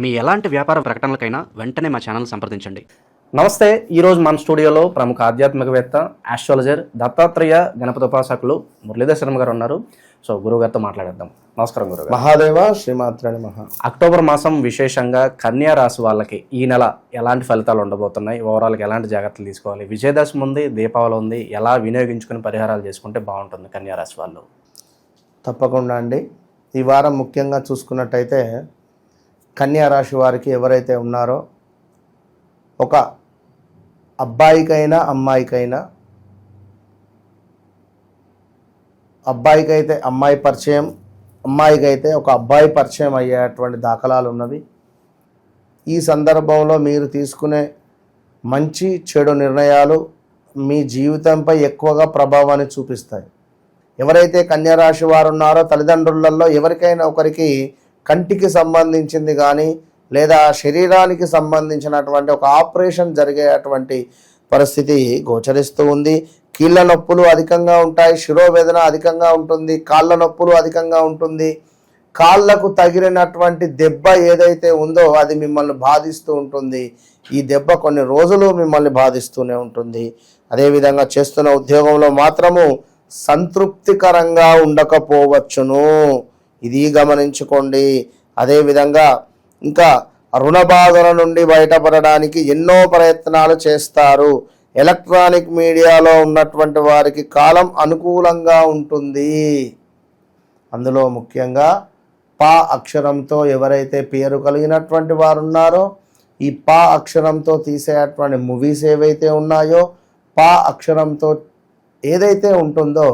మీ ఎలాంటి వ్యాపార ప్రకటనలకైనా వెంటనే మా ఛానల్ సంప్రదించండి. నమస్తే ఈరోజు మన స్టూడియోలో ప్రముఖ ఆధ్యాత్మికవేత్త ఆస్ట్రాలజర్ దత్తాత్రేయ గణపతి ఉపాసకులు మురళీధర్ శర్మ గారు ఉన్నారు. సో గురువు గారితో మాట్లాడేద్దాం. నమస్కారం గురువు గారు. మహాదేవ శ్రీమాత్రాని మహా అక్టోబర్ మాసం విశేషంగా కన్యా రాశి వాళ్ళకి ఈ నెల ఎలాంటి ఫలితాలు ఉండబోతున్నాయి? ఓవరాల్గా ఎలాంటి జాగ్రత్తలు తీసుకోవాలి? విజయదశమి ఉంది దీపావళి ఉంది. ఎలా వినియోగించుకుని పరిహారాలు చేసుకుంటే బాగుంటుంది కన్యా రాశి వాళ్ళు? తప్పకుండా అండి. ఈ వారం ముఖ్యంగా చూసుకున్నట్టయితే కన్యా రాశి వారికి ఎవరైతే ఉన్నారో ఒక అబ్బాయికైనా అమ్మాయికైనా అబ్బాయికైతే అమ్మాయి పరిచయం అమ్మాయికైతే ఒక అబ్బాయి పరిచయం అయ్యేటువంటి దాఖలాలు ఉన్నవి. ఈ సందర్భంలో మీరు తీసుకునే మంచి చెడు నిర్ణయాలు మీ జీవితంపై ఎక్కువగా ప్రభావాన్ని చూపిస్తాయి. ఎవరైతే కన్యరాశి వారు ఉన్నారో తల్లిదండ్రులలో ఎవరికైనా ఒకరికి కంటికి సంబంధించింది కానీ లేదా శరీరానికి సంబంధించినటువంటి ఒక ఆపరేషన్ జరిగేటువంటి పరిస్థితి గోచరిస్తూ ఉంది. కీళ్ళ నొప్పులు అధికంగా ఉంటాయి శిరోవేదన అధికంగా ఉంటుంది కాళ్ళ నొప్పులు అధికంగా ఉంటుంది. కాళ్ళకు తగిలినటువంటి దెబ్బ ఏదైతే ఉందో అది మిమ్మల్ని బాధిస్తూ ఉంటుంది. ఈ దెబ్బ కొన్ని రోజులు మిమ్మల్ని బాధిస్తూనే ఉంటుంది. అదేవిధంగా చేస్తున్న ఉద్యోగంలో మాత్రము సంతృప్తికరంగా ఉండకపోవచ్చును. ఇది గమనించుకోండి. అదేవిధంగా ఇంకా రుణ బాధల నుండి బయటపడడానికి ఎన్నో ప్రయత్నాలు చేస్తారు. ఎలక్ట్రానిక్ మీడియాలో ఉన్నటువంటి వారికి కాలం అనుకూలంగా ఉంటుంది. అందులో ముఖ్యంగా పా అక్షరంతో ఎవరైతే పేరు కలిగినటువంటి వారు ఉన్నారో ఈ పా అక్షరంతో తీసేటువంటి మూవీస్ ఏవైతే ఉన్నాయో పా అక్షరంతో ఏదైతే ఉంటుందో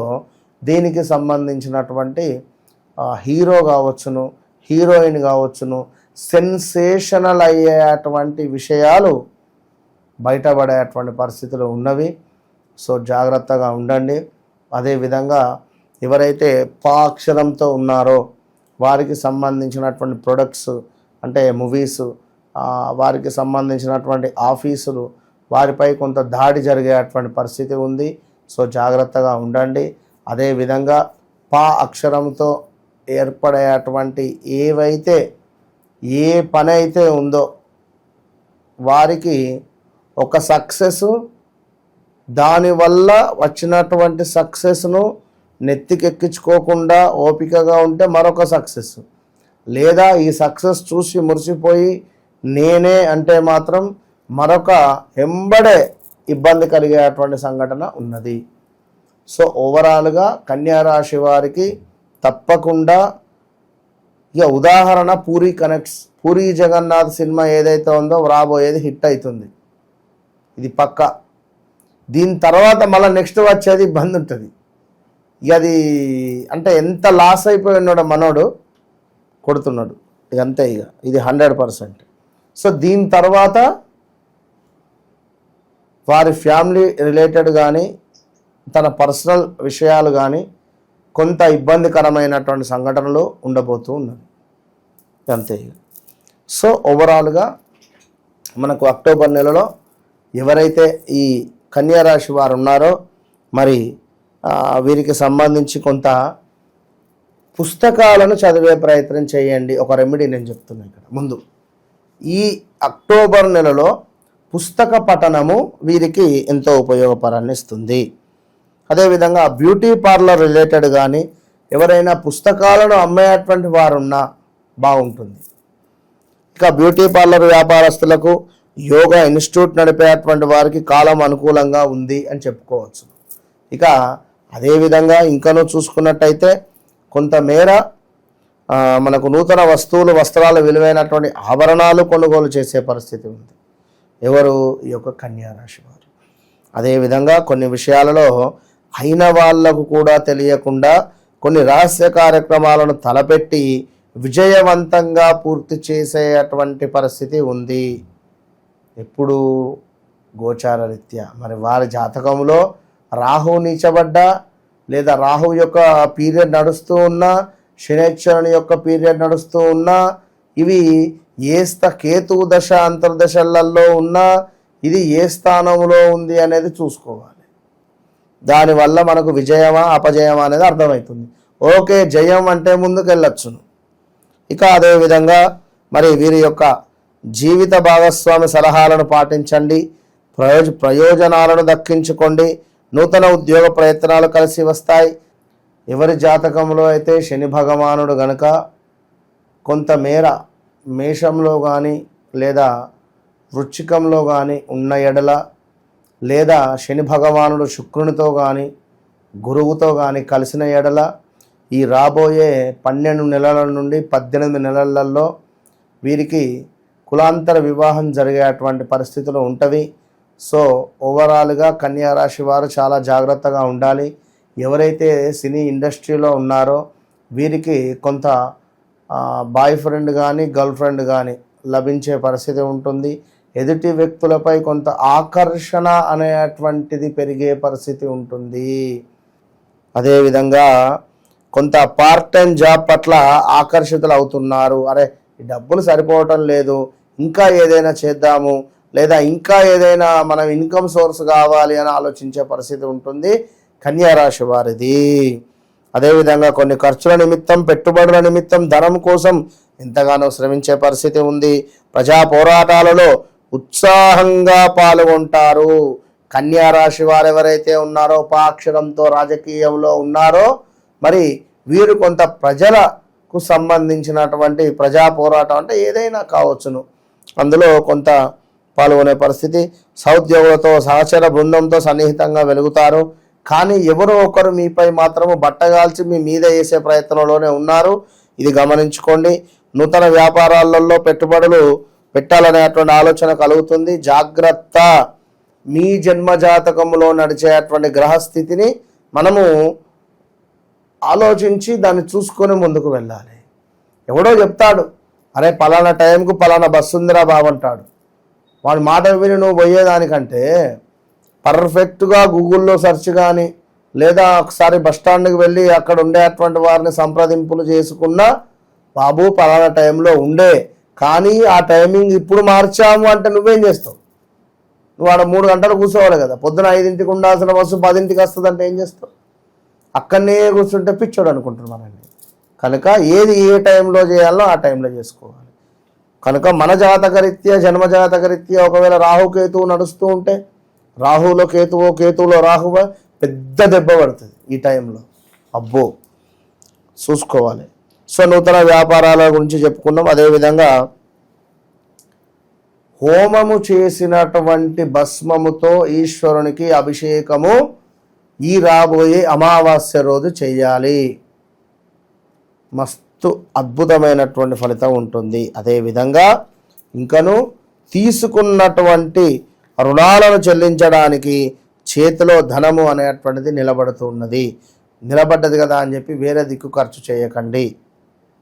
దీనికి సంబంధించినటువంటి హీరో కావచ్చును హీరోయిన్ కావచ్చును సెన్సేషనల్ అయ్యేటువంటి విషయాలు బయటపడేటువంటి పరిస్థితులు ఉన్నవి. సో జాగ్రత్తగా ఉండండి. అదేవిధంగా ఎవరైతే పా అక్షరంతో ఉన్నారో వారికి సంబంధించినటువంటి ప్రొడక్ట్స్ అంటే మూవీస్ వారికి సంబంధించినటువంటి ఆఫీసులు వారిపై కొంత దాడి జరిగేటువంటి పరిస్థితి ఉంది. సో జాగ్రత్తగా ఉండండి. అదేవిధంగా పా అక్షరంతో ఏర్పడేటువంటి ఏవైతే ఏ పని అయితే ఉందో వారికి ఒక సక్సెస్ దానివల్ల వచ్చినటువంటి సక్సెస్ను నెత్తికెక్కించుకోకుండా ఓపికగా ఉంటే మరొక సక్సెస్. లేదా ఈ సక్సెస్ చూసి మురిసిపోయి నేనే అంటే మాత్రం మరొక ఎంబడే ఇబ్బంది కలిగేటువంటి సంఘటన ఉన్నది. సో ఓవరాల్గా కన్యారాశి వారికి తప్పకుండా ఇక ఉదాహరణ పూరి కనెక్ట్స్. పూరి జగన్నాథ్ సినిమా ఏదైతే ఉందో రాబోయేది హిట్ అవుతుంది ఇది పక్క. దీని తర్వాత మళ్ళీ నెక్స్ట్ వచ్చేది బంద్ ఉంటుంది. ఇక అది అంటే ఎంత లాస్ అయిపోయి మనోడు కొడుతున్నాడు. ఇక అంతే ఇక. ఇది హండ్రెడ్ పర్సెంట్. సో దీని తర్వాత వారి ఫ్యామిలీ రిలేటెడ్ కానీ తన పర్సనల్ విషయాలు కానీ కొంత ఇబ్బందికరమైనటువంటి సంఘటనలు ఉండబోతూ ఉన్నది. అంతే. సో ఓవరాల్గా మనకు అక్టోబర్ నెలలో ఎవరైతే ఈ కన్యారాశి వారు ఉన్నారో మరి వీరికి సంబంధించి కొంత పుస్తకాలను చదివే ప్రయత్నం చేయండి. ఒక రెమెడీ నేను చెప్తున్నా ఇక్కడ. ముందు ఈ అక్టోబర్ నెలలో పుస్తక పఠనము వీరికి ఎంతో ఉపయోగపరాన్ని ఇస్తుంది. అదేవిధంగా బ్యూటీ పార్లర్ రిలేటెడ్ కానీ ఎవరైనా పుస్తకాలను అమ్మేటువంటి వారున్నా బాగుంటుంది. ఇక బ్యూటీ పార్లర్ వ్యాపారస్తులకు యోగా ఇన్స్టిట్యూట్ నడిపేటువంటి వారికి కాలం అనుకూలంగా ఉంది అని చెప్పుకోవచ్చు. ఇక అదేవిధంగా ఇంకనూ చూసుకున్నట్టయితే కొంతమేర మనకు నూతన వస్తువులు వస్త్రాలు విలువైనటువంటి ఆభరణాలు కొనుగోలు చేసే పరిస్థితి ఉంది. ఎవరు? ఈ యొక్క కన్యా రాశి వారు. అదేవిధంగా కొన్ని విషయాలలో అయిన వాళ్ళకు కూడా తెలియకుండా కొన్ని రహస్య కార్యక్రమాలను తలపెట్టి విజయవంతంగా పూర్తి చేసేటువంటి పరిస్థితి ఉంది. ఎప్పుడు గోచారరీత్యా మరి వారి జాతకంలో రాహు నీచబడ్డా లేదా రాహు యొక్క పీరియడ్ నడుస్తూ ఉన్నా శనేశ్వరుని యొక్క పీరియడ్ నడుస్తూ ఉన్నా ఇవి ఏ స్థ కేతు దశ అంతర్దశలలో ఉన్నా ఇది ఏ స్థానంలో ఉంది అనేది చూసుకోవాలి. దానివల్ల మనకు విజయమా అపజయమా అనేది అర్థమవుతుంది. ఓకే జయం అంటే ముందుకెళ్ళొచ్చును. ఇక అదేవిధంగా మరి వీరి యొక్క జీవిత భాగస్వామి సలహాలను పాటించండి. ప్రయోజ ప్రయోజనాలను దక్కించుకోండి. నూతన ఉద్యోగ ప్రయత్నాలు కలిసి వస్తాయి. ఎవరి జాతకంలో అయితే శని భగవానుడు గనక కొంతమేర మేషంలో కానీ లేదా వృచ్చికంలో కానీ ఉన్న ఎడల లేదా శని భగవానుడు శుక్రునితో కానీ గురువుతో కానీ కలిసిన ఎడల ఈ రాబోయే పన్నెండు నెలల నుండి పద్దెనిమిది నెలలలో వీరికి కులాంతర వివాహం జరిగేటువంటి పరిస్థితులు ఉంటవి. సో ఓవరాల్గా కన్యారాశి వారు చాలా జాగ్రత్తగా ఉండాలి. ఎవరైతే సినీ ఇండస్ట్రీలో ఉన్నారో వీరికి కొంత బాయ్ ఫ్రెండ్ కానీ గర్ల్ ఫ్రెండ్ కానీ లభించే పరిస్థితి ఉంటుంది. ఎదుటి వ్యక్తులపై కొంత ఆకర్షణ అనేటువంటిది పెరిగే పరిస్థితి ఉంటుంది. అదేవిధంగా కొంత పార్ట్ టైం జాబ్ పట్ల ఆకర్షితులు అవుతున్నారు. అరే ఈ డబ్బులు సరిపోవటం లేదు. ఇంకా ఏదైనా చేద్దాము. లేదా ఇంకా ఏదైనా మనం ఇన్కమ్ సోర్స్ కావాలి అని ఆలోచించే పరిస్థితి ఉంటుంది కన్యారాశి వారిది. అదేవిధంగా కొన్ని ఖర్చుల నిమిత్తం పెట్టుబడుల నిమిత్తం ధనం కోసం ఎంతగానో శ్రమించే పరిస్థితి ఉంది. ప్రజా పోరాటాలలో ఉత్సాహంగా పాల్గొంటారు. కన్యారాశి వారు ఎవరైతే ఉన్నారో పాక్షరంతో రాజకీయంలో ఉన్నారో మరి వీరు కొంత ప్రజలకు సంబంధించినటువంటి ప్రజా పోరాటం అంటే ఏదైనా కావచ్చును. అందులో కొంత పాల్గొనే పరిస్థితి. సౌద్యోగులతో సహచర బృందంతో సన్నిహితంగా వెలుగుతారు. కానీ ఎవరో ఒకరు మీపై మాత్రము బట్టగాల్చి మీ మీద వేసే ప్రయత్నంలోనే ఉన్నారు. ఇది గమనించుకోండి. నూతన వ్యాపారాలలో పెట్టుబడులు పెట్టాలనేటువంటి ఆలోచన కలుగుతుంది. జాగ్రత్త. మీ జన్మజాతకంలో నడిచేటువంటి గ్రహస్థితిని మనము ఆలోచించి దాన్ని చూసుకొని ముందుకు వెళ్ళాలి. ఎవడో చెప్తాడు అరే పలానా టైంకు పలానా బస్సు ఉందిరా బాబంటాడు వాడి మాట విని నువ్వు పోయేదానికంటే పర్ఫెక్ట్గా గూగుల్లో సెర్చ్ కానీ లేదా ఒకసారి బస్ స్టాండ్కి వెళ్ళి అక్కడ ఉండేటువంటి వారిని సంప్రదింపులు చేసుకున్నా బాబు పలానా టైంలో ఉండే కానీ ఆ టైమింగ్ ఇప్పుడు మార్చాము అంటే నువ్వేం చేస్తావు? నువ్వు ఆడ మూడు గంటలు కూర్చోవాలి కదా. పొద్దున ఐదింటికి ఉండాల్సిన బస్సు పదింటికి వస్తుంది అంటే ఏం చేస్తావు? అక్కడనే కూర్చుంటే పిచ్చోడు అనుకుంటున్నారు కనుక ఏది ఏ టైంలో చేయాలో ఆ టైంలో చేసుకోవాలి. కనుక మన జాతకరీత్యా జన్మ జాతకరీత్యా ఒకవేళ రాహుకేతువు నడుస్తూ ఉంటే రాహులో కేతువు కేతువులో రాహువ పెద్ద దెబ్బ పడుతుంది ఈ టైంలో. అబ్బో! చూసుకోవాలి. సో నూతన వ్యాపారాల గురించి చెప్పుకున్నాం. అదేవిధంగా హోమము చేసినటువంటి భస్మముతో ఈశ్వరునికి అభిషేకము ఈ రాబోయే అమావాస్య రోజు చేయాలి. మస్తు అద్భుతమైనటువంటి ఫలితం ఉంటుంది. అదేవిధంగా ఇంకను తీసుకున్నటువంటి రుణాలను చెల్లించడానికి చేతిలో ధనము అనేటువంటిది నిలబడుతున్నది. నిలబడ్డది కదా అని చెప్పి వేరే దిక్కు ఖర్చు చేయకండి.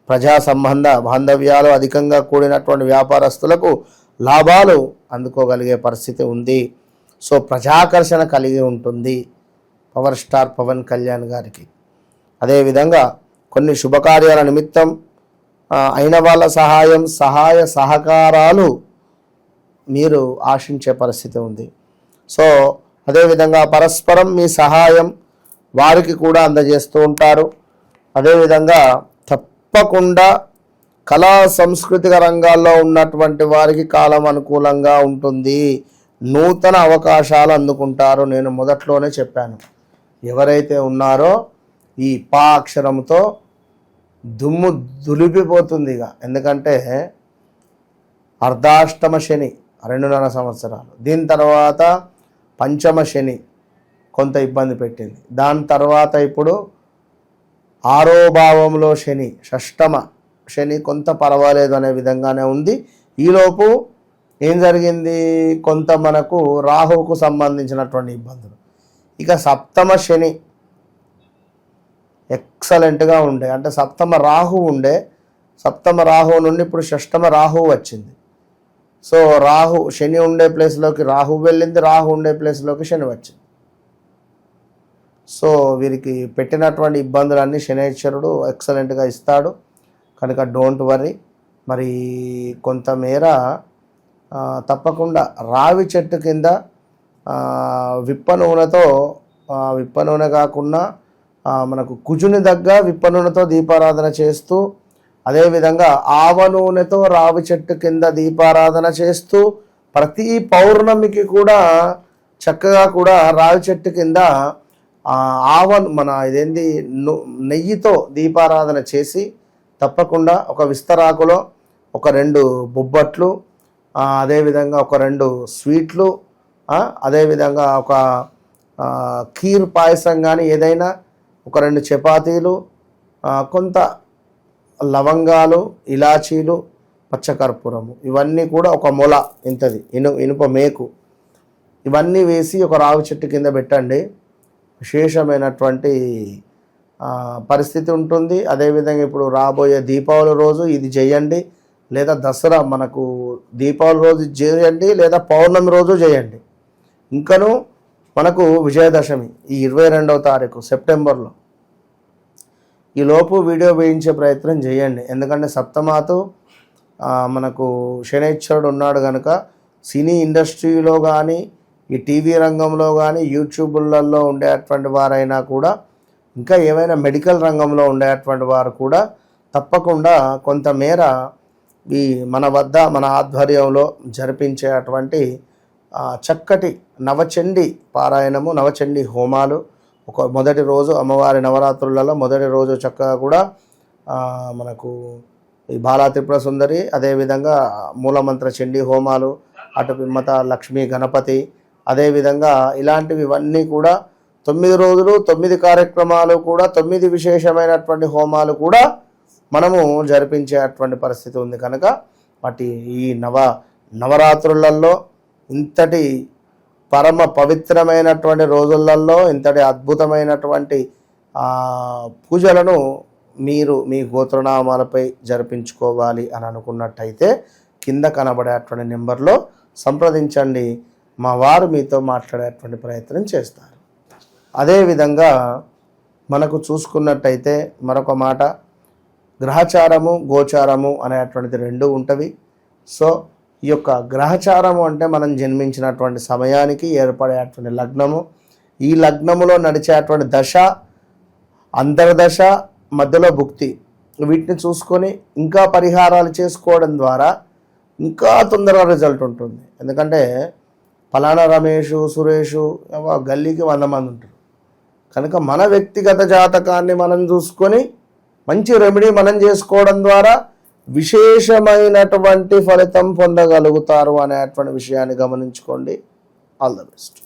ప్రజా సంబంధ బాంధవ్యాలు అధికంగా కూడినటువంటి వ్యాపారస్తులకు లాభాలు అందుకోగలిగే పరిస్థితి ఉంది. సో ప్రజాకర్షణ కలిగి ఉంటుంది పవర్ స్టార్ పవన్ కళ్యాణ్ గారికి. అదేవిధంగా కొన్ని శుభకార్యాల నిమిత్తం అయిన వాళ్ళ సహాయం సహాయ సహకారాలు మీరు ఆశించే పరిస్థితి ఉంది. సో అదేవిధంగా పరస్పరం మీ సహాయం వారికి కూడా అందజేస్తూ ఉంటారు. అదేవిధంగా తప్పకుండా కళా సాంస్కృతిక రంగాల్లో ఉన్నటువంటి వారికి కాలం అనుకూలంగా ఉంటుంది. నూతన అవకాశాలు అందుకుంటారు. నేను మొదట్లోనే చెప్పాను. ఎవరైతే ఉన్నారో ఈ పా అక్షరంతో దుమ్ము దులిపిపోతుంది ఇక. ఎందుకంటే అర్ధాష్టమ శని రెండున్నర సంవత్సరాలు. దీని తర్వాత పంచమ శని కొంత ఇబ్బంది పెట్టింది. దాని తర్వాత ఇప్పుడు ఆరో భావంలో శని షష్టమ శని కొంత పర్వాలేదు అనే విధంగానే ఉంది. ఈలోపు ఏం జరిగింది? కొంత మనకు రాహువుకు సంబంధించినటువంటి ఇబ్బందులు. ఇక సప్తమ శని ఎక్సలెంట్గా ఉండే అంటే సప్తమ రాహు ఉండే సప్తమ రాహు నుండి ఇప్పుడు షష్టమ రాహు వచ్చింది. సో రాహు శని ఉండే ప్లేస్లోకి రాహు వెళ్ళింది రాహు ఉండే ప్లేస్లోకి శని వచ్చింది. సో వీరికి పెట్టినటువంటి ఇబ్బందులన్నీ శనేశ్వరుడు ఎక్సలెంట్గా ఇస్తాడు. కనుక డోంట్ వరీ మరి కొంతమేర తప్పకుండా రావి చెట్టు కింద విప్ప నూనెతో విప్ప నూనె కాకుండా మనకు కుజుని దగ్గర విప్ప నూనెతో దీపారాధన చేస్తూ అదేవిధంగా ఆవ నూనెతో రావి చెట్టు కింద దీపారాధన చేస్తూ ప్రతి పౌర్ణమికి కూడా చక్కగా కూడా రావి చెట్టు కింద ఆవను మన ఇదేంది నెయ్యితో దీపారాధన చేసి తప్పకుండా ఒక విస్తరాకులో ఒక రెండు బొబ్బట్లు అదేవిధంగా ఒక రెండు స్వీట్లు అదేవిధంగా ఒక కీర్ పాయసం కానీ ఏదైనా ఒక రెండు చపాతీలు కొంత లవంగాలు ఇలాచీలు పచ్చకర్పూరము. ఇవన్నీ కూడా ఒక మొల ఇంతది ఇను ఇనుప మేకు. ఇవన్నీ వేసి ఒక రావి చెట్టు కింద పెట్టండి. విశేషమైనటువంటి పరిస్థితి ఉంటుంది. అదేవిధంగా ఇప్పుడు రాబోయే దీపావళి రోజు ఇది చేయండి లేదా దసరా మనకు దీపావళి రోజు చేయండి లేదా పౌర్ణమి రోజు చేయండి ఇంకను మనకు విజయదశమి ఈ ఇరవై రెండవ తారీఖు సెప్టెంబర్లో. ఈ లోపు వీడియో వేయించే ప్రయత్నం చేయండి. ఎందుకంటే సప్తమాతు మనకు శనైశ్వరుడు ఉన్నాడు కనుక సినీ ఇండస్ట్రీలో కానీ ఈ టీవీ రంగంలో కానీ యూట్యూబ్లలో ఉండేటువంటి వారైనా కూడా ఇంకా ఏమైనా మెడికల్ రంగంలో ఉండేటువంటి వారు కూడా తప్పకుండా కొంతమేర ఈ మన వద్ద మన ఆధ్వర్యంలో జరిపించేటువంటి అటువంటి చక్కటి నవచండి పారాయణము నవచండి హోమాలు ఒక మొదటి రోజు అమ్మవారి నవరాత్రులలో మొదటి రోజు చక్కగా కూడా మనకు ఈ బాలా త్రిపుర సుందరి అదేవిధంగా మూలమంత్ర చండీ హోమాలు అటు పిమ్మత లక్ష్మీ గణపతి అదేవిధంగా ఇలాంటివి ఇవన్నీ కూడా తొమ్మిది రోజులు తొమ్మిది కార్యక్రమాలు కూడా తొమ్మిది విశేషమైనటువంటి హోమాలు కూడా మనము జరిపించేటువంటి పరిస్థితి ఉంది కనుక వాటి ఈ నవ నవరాత్రులలో ఇంతటి పరమ పవిత్రమైనటువంటి రోజులలో ఇంతటి అద్భుతమైనటువంటి పూజలను మీరు మీ గోత్రనామాలపై జరిపించుకోవాలి అని అనుకున్నట్టయితే కింద కనబడేటువంటి నెంబర్లో సంప్రదించండి. మా వారు మీతో మాట్లాడేటువంటి ప్రయత్నం చేస్తారు. అదేవిధంగా మనకు చూసుకున్నట్టయితే మరొక మాట గ్రహచారము గోచారము అనేటువంటిది రెండు ఉంటవి. సో ఈ యొక్క గ్రహచారము అంటే మనం జన్మించినటువంటి సమయానికి ఏర్పడేటువంటి లగ్నము. ఈ లగ్నములో నడిచేటువంటి దశ అంతర్దశ మధ్యలో భుక్తి. వీటిని చూసుకొని ఇంకా పరిహారాలు చేసుకోవడం ద్వారా ఇంకా తొందరగా రిజల్ట్ ఉంటుంది. ఎందుకంటే ఫలానా రమేషు సురేషు గల్లీకి వంద మంది ఉంటారు. కనుక మన వ్యక్తిగత జాతకాన్ని మనం చూసుకొని మంచి రెమెడీ మనం చేసుకోవడం ద్వారా విశేషమైనటువంటి ఫలితం పొందగలుగుతారు అనేటువంటి విషయాన్ని గమనించుకోండి. All the best